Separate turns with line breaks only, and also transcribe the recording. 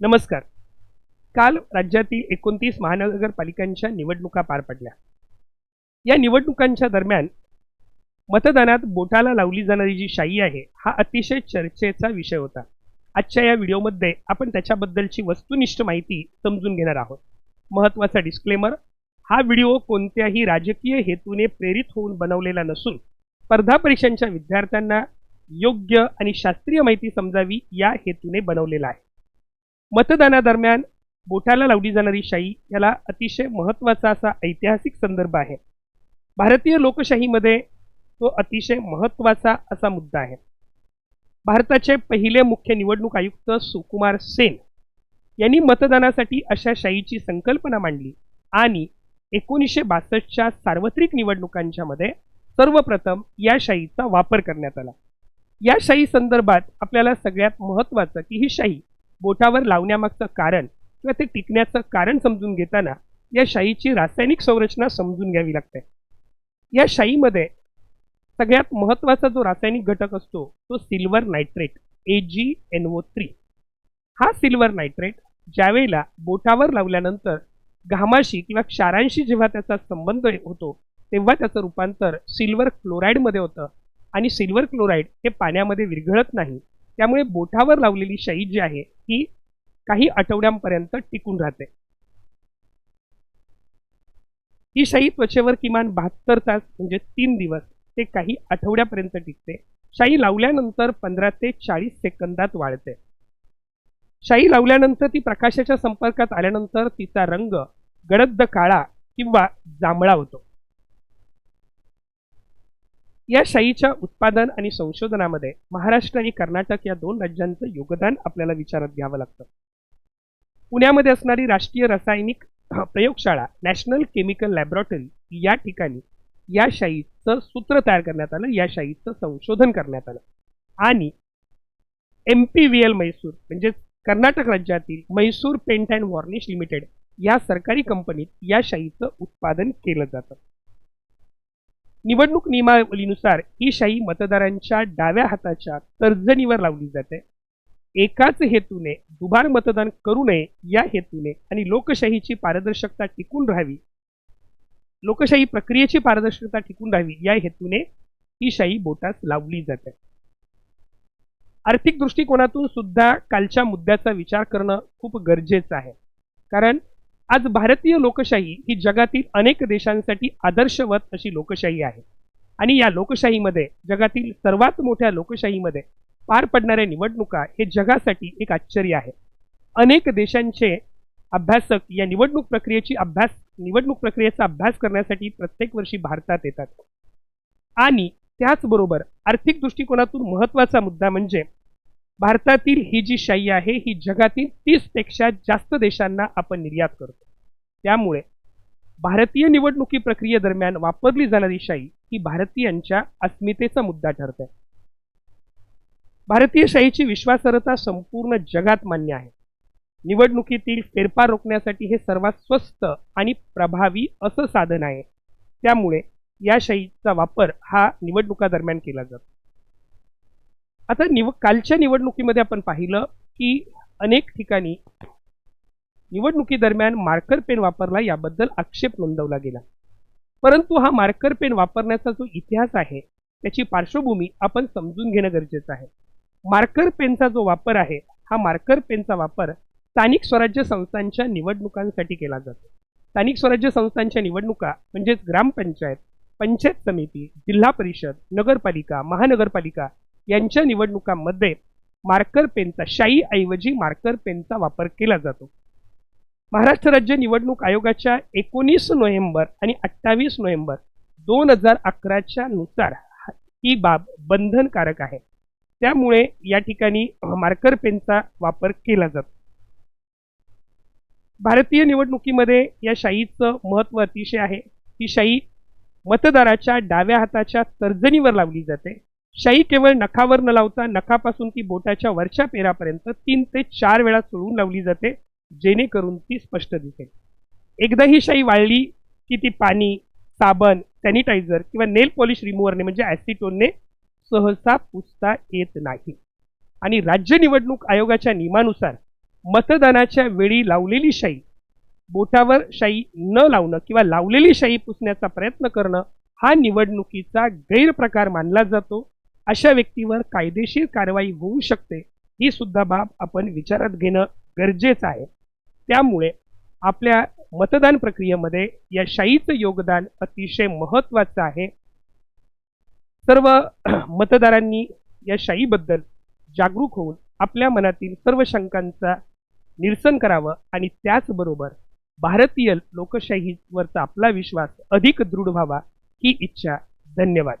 नमस्कार. काल राज्यातील एकोणतीस महानगरपालिकांच्या निवडणुका पार पडल्या. या निवडणुकांच्या दरम्यान मतदानात बोटाला लावली जाणारी जी शाई आहे हा अतिशय चर्चेचा विषय होता. आजच्या या व्हिडिओमध्ये आपण त्याच्याबद्दलची वस्तुनिष्ठ माहिती समजून घेणार आहोत. महत्त्वाचा डिस्क्लेमर हा व्हिडिओ कोणत्याही राजकीय हेतूने प्रेरित होऊन बनवलेला नसून स्पर्धा परीक्षांच्या विद्यार्थ्यांना योग्य आणि शास्त्रीय माहिती समजावी या हेतूने बनवलेला आहे. मतदानादरम्यान बोटाला लावली जाणारी शाई याला अतिशय महत्त्वाचा असा ऐतिहासिक संदर्भ आहे. भारतीय लोकशाहीमध्ये तो अतिशय महत्त्वाचा असा मुद्दा आहे. भारताचे पहिले मुख्य निवडणूक आयुक्त सुकुमार सेन यांनी मतदानासाठी अशा शाहीची संकल्पना मांडली आणि एकोणीसशे बासष्टच्या सार्वत्रिक निवडणुकांच्या मध्ये सर्वप्रथम या शाहीचा वापर करण्यात आला. या शाही संदर्भात आपल्याला सगळ्यात महत्त्वाचं की ही शाही बोटावर लावण्यामागचं कारण किंवा ते टिकण्याचं कारण समजून घेताना या शाईची रासायनिक संरचना समजून घ्यावी लागते. या शाईमध्ये सगळ्यात महत्त्वाचा जो रासायनिक घटक असतो तो silver nitrate A G N O three हा सिल्वर नायट्रेट ज्यावेळेला बोटावर लावल्यानंतर घामाशी किंवा क्षारांशी जेव्हा त्याचा संबंध होतो तेव्हा त्याचं रूपांतर सिल्वर क्लोराईडमध्ये होतं आणि सिल्वर क्लोराईड हे पाण्यामध्ये विरघळत नाही. त्यामुळे बोटावर लावलेली शाई जी आहे ही काही आठवड्यांपर्यंत टिकून राहते. ही शाई त्वचेवर किमान बहात्तर तास म्हणजे तीन दिवस ते काही आठवड्यापर्यंत टिकते. शाई लावल्यानंतर पंधरा ते चाळीस सेकंदात वाढते. शाई लावल्यानंतर ती प्रकाशाच्या संपर्कात आल्यानंतर तिचा रंग गडद काळा किंवा जांभळा होतो. या शाईच्या उत्पादन आणि संशोधनामध्ये महाराष्ट्र आणि कर्नाटक या दोन राज्यांचं योगदान आपल्याला विचारात घ्यावं लागतं. पुण्यामध्ये असणारी राष्ट्रीय रासायनिक प्रयोगशाळा नॅशनल केमिकल लॅबोरेटरी या ठिकाणी या शाईचं सूत्र तयार करण्यात आलं या शाईचं संशोधन करण्यात आलं. आणि M P V L Mysore म्हणजे कर्नाटक राज्यातील Mysore paint and varnish limited या सरकारी कंपनीत या शाईचं उत्पादन केलं जातं. निवडणूक नियमावलीनुसार ही शाही मतदारांच्या डाव्या हाताच्या तर्जनीवर लावली जाते. एकाच हेतूने दुबार मतदान करू नये या हेतूने आणि लोकशाहीची पारदर्शकता टिकून राहावी. लोकशाही प्रक्रियेची पारदर्शकता टिकून राहावी या हेतूने ही शाही बोटास लावली जाते. आर्थिक दृष्टिकोनातून सुद्धा कालच्या मुद्द्याचा विचार करणं खूप गरजेचं आहे. कारण आज भारतीय लोकशाही ही जगातील अनेक देशांसाठी आदर्शवत अशी लोकशाही आहे. आणि या लोकशाहीमध्ये जगातील सर्वात मोठ्या लोकशाहीमध्ये पार पडणाऱ्या निवडणुका हे जगासाठी एक आश्चर्य आहे. अनेक देशांचे अभ्यासक या निवडणूक प्रक्रियेची अभ्यास निवडणूक प्रक्रियेचा अभ्यास करण्यासाठी प्रत्येक वर्षी भारतात येतात. आणि त्याचबरोबर आर्थिक दृष्टिकोनातून महत्त्वाचा मुद्दा म्हणजे भारतातील ही जी शाई आहे ही जगातील तीसपेक्षा जास्त देशांना आपण निर्यात करतो. त्यामुळे भारतीय निवडणुकी प्रक्रियेदरम्यान वापरली जाणारी शाई ही भारतीयांच्या अस्मितेचा मुद्दा ठरते. भारतीय शाहीची विश्वासार्हता संपूर्ण जगात मान्य आहे. निवडणुकीतील फेरफार रोखण्यासाठी हे सर्वात स्वस्त आणि प्रभावी असं साधन आहे. त्यामुळे या शाहीचा वापर हा निवडणुकादरम्यान केला जातो. आता निव कालच्या निवडणुकीमध्ये आपण पाहिलं की अनेक ठिकाणी निवडणुकीदरम्यान मार्कर पेन वापरला याबद्दल आक्षेप नोंदवला गेला. परंतु हा मार्कर पेन वापरण्याचा जो इतिहास आहे त्याची पार्श्वभूमी आपण समजून घेणं गरजेचं आहे. मार्कर पेनचा जो वापर आहे हा मार्कर पेनचा वापर स्थानिक स्वराज्य संस्थांच्या निवडणुकांसाठी केला जातो. स्थानिक स्वराज्य संस्थांच्या निवडणुका म्हणजेच ग्रामपंचायत पंचायत समिती जिल्हा परिषद नगरपालिका महानगरपालिका यांच्या निवडणुकांमध्ये मार्कर पेनचा शाई ऐवजी मार्कर पेनचा वापर केला जातो. महाराष्ट्र राज्य निवडणूक आयोगाच्या एकोणीस नोव्हेंबर आणि अठ्ठावीस नोव्हेंबर दोन हजार अकराच्या नुसार ही बाब बंधनकारक आहे. त्यामुळे या ठिकाणी मार्कर पेनचा वापर केला जातो. भारतीय निवडणुकीमध्ये या शाईचं महत्त्व अतिशय आहे. ही शाई मतदाराच्या डाव्या हाताच्या तर्जनीवर लावली जाते. शाई केवळ नखावर न लावता नखापासून ती बोटाच्या वरच्या पेरापर्यंत तीन ते चार वेळा चोळून लावली जाते जेणेकरून ती स्पष्ट दिसेल. एकदा ही शाई वाळली की ती पाणी साबण सॅनिटायझर किंवा नेल पॉलिश रिमूव्हरने म्हणजे ॲसिटोनने सहसा पुसता येत नाही. आणि राज्य निवडणूक आयोगाच्या नियमानुसार मतदानाच्या वेळी लावलेली शाई बोटावर शाई न लावणं किंवा लावलेली शाई पुसण्याचा प्रयत्न करणं हा निवडणुकीचा गैरप्रकार मानला जातो. अशा व्यक्तीवर कायदेशीर कारवाई होऊ शकते ही सुद्धा बाब आपण विचारात घेणं गरजेचं आहे. त्यामुळे आपल्या मतदान प्रक्रियेमध्ये या शाईचं योगदान अतिशय महत्त्वाचं आहे. सर्व मतदारांनी या शाईबद्दल जागरूक होऊन आपल्या मनातील सर्व शंकांचा निरसन करावं आणि त्याचबरोबर भारतीय लोकशाहीवरचा आपला विश्वास अधिक दृढ व्हावा ही इच्छा. धन्यवाद.